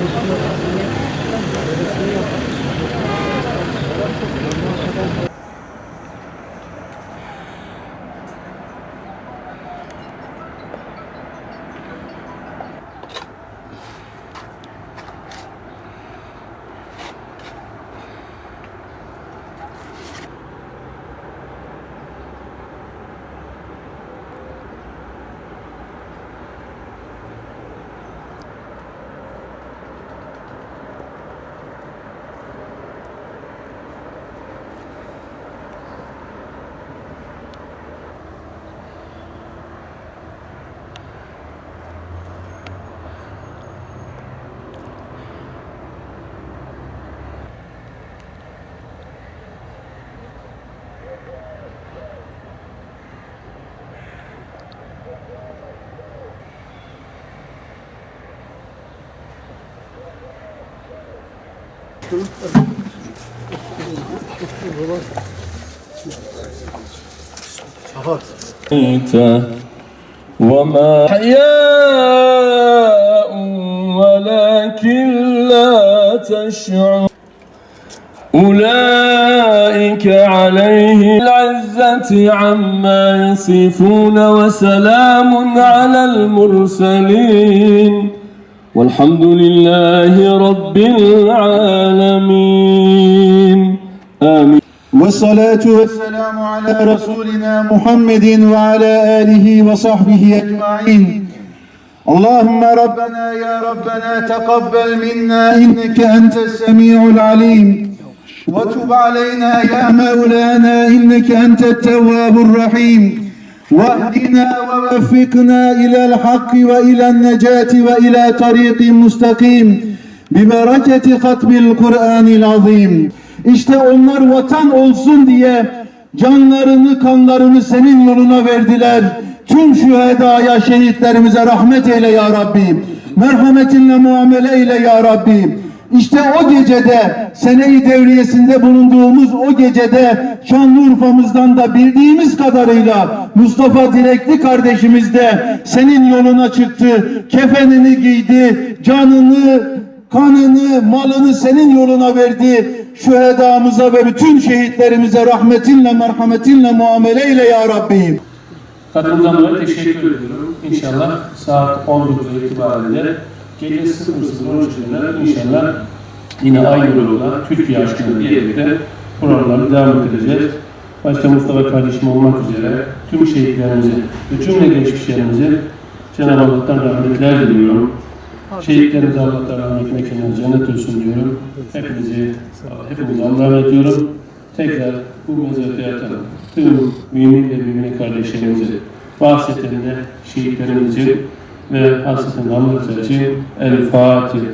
よろしくお願いします。وما حياء ولكن لا تشعر. أولئك عليه العزة عما يصفون وسلام على المرسلين. والحمد لله رب العالمين. آمين. والصلاة والسلام على رسولنا محمد وعلى آله وصحبه أجمعين. اللهم ربنا يا ربنا تقبل منا إنك أنت السميع العليم. وتب علينا يا مولانا إنك أنت التواب الرحيم. واهدنا ووفقنا إلى الحق وإلى النجاة وإلى طريق مستقيم ببركة ختم القرآن العظيم İşte onlar vatan olsun diye canlarını kanlarını senin yoluna verdiler. Tüm şühedaya şehitlerimize rahmet eyle ya Rabbi. Merhametinle muamele eyle ya Rabbi. İşte o gecede seneyi devriyesinde bulunduğumuz o gecede Şanlıurfa'mızdan da bildiğimiz kadarıyla Mustafa Dilekli kardeşimiz de senin yoluna çıktı. Kefenini giydi, canını, kanını, malını senin yoluna verdi. Şühedamıza ve bütün şehitlerimize rahmetinle, merhametinle muamele eyle ya Rabbi. Katılımdan dolayı teşekkür ediyorum. İnşallah saat 19 itibariyle gece 00.13'ünde inşallah yine aynı yolda Türkiye aşkına birlikte programları devam ettireceğiz. Başta Mustafa kardeşim olmak üzere tüm şehitlerimizi ve cümle geçmişlerimizi Cenab-ı Allah'tan rahmetler diliyorum. Şehitlerimize Allah'tan rahmet mekanına cennet olsun diyorum. Hepinizi, hepinizi Allah'a emanet ediyorum. Tekrar bu mezarda yatan tüm mümin ve mümin kardeşlerimizi bahsettiğinde şehitlerimizin ve hasretinde anlatacak için El Fatiha.